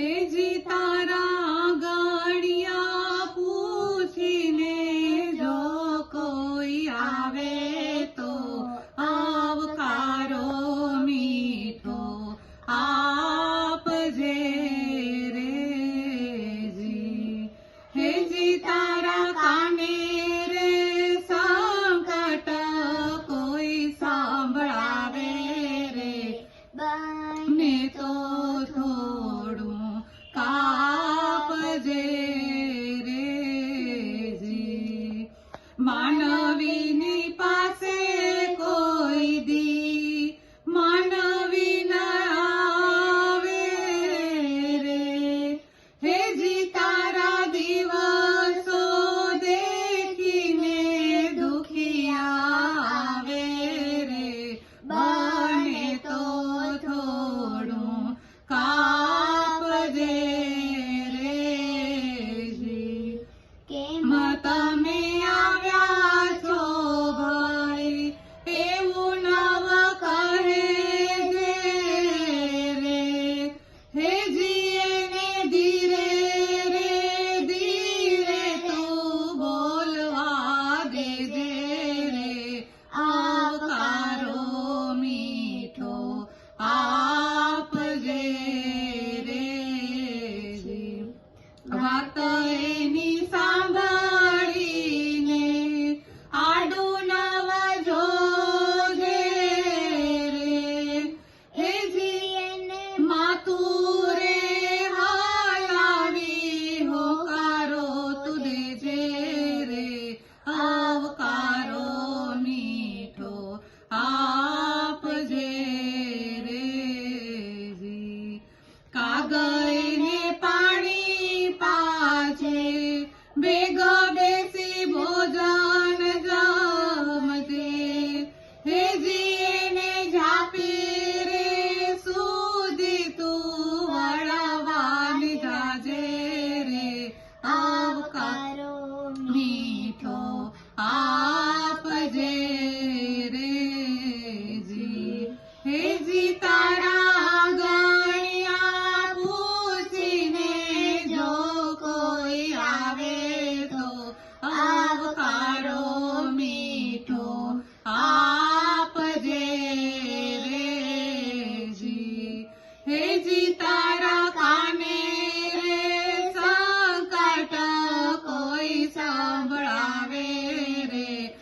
editará. மாணவி আছে বেগ বেশি ভোজন તારા કાને રે કોઈ સાંભળાવે રે?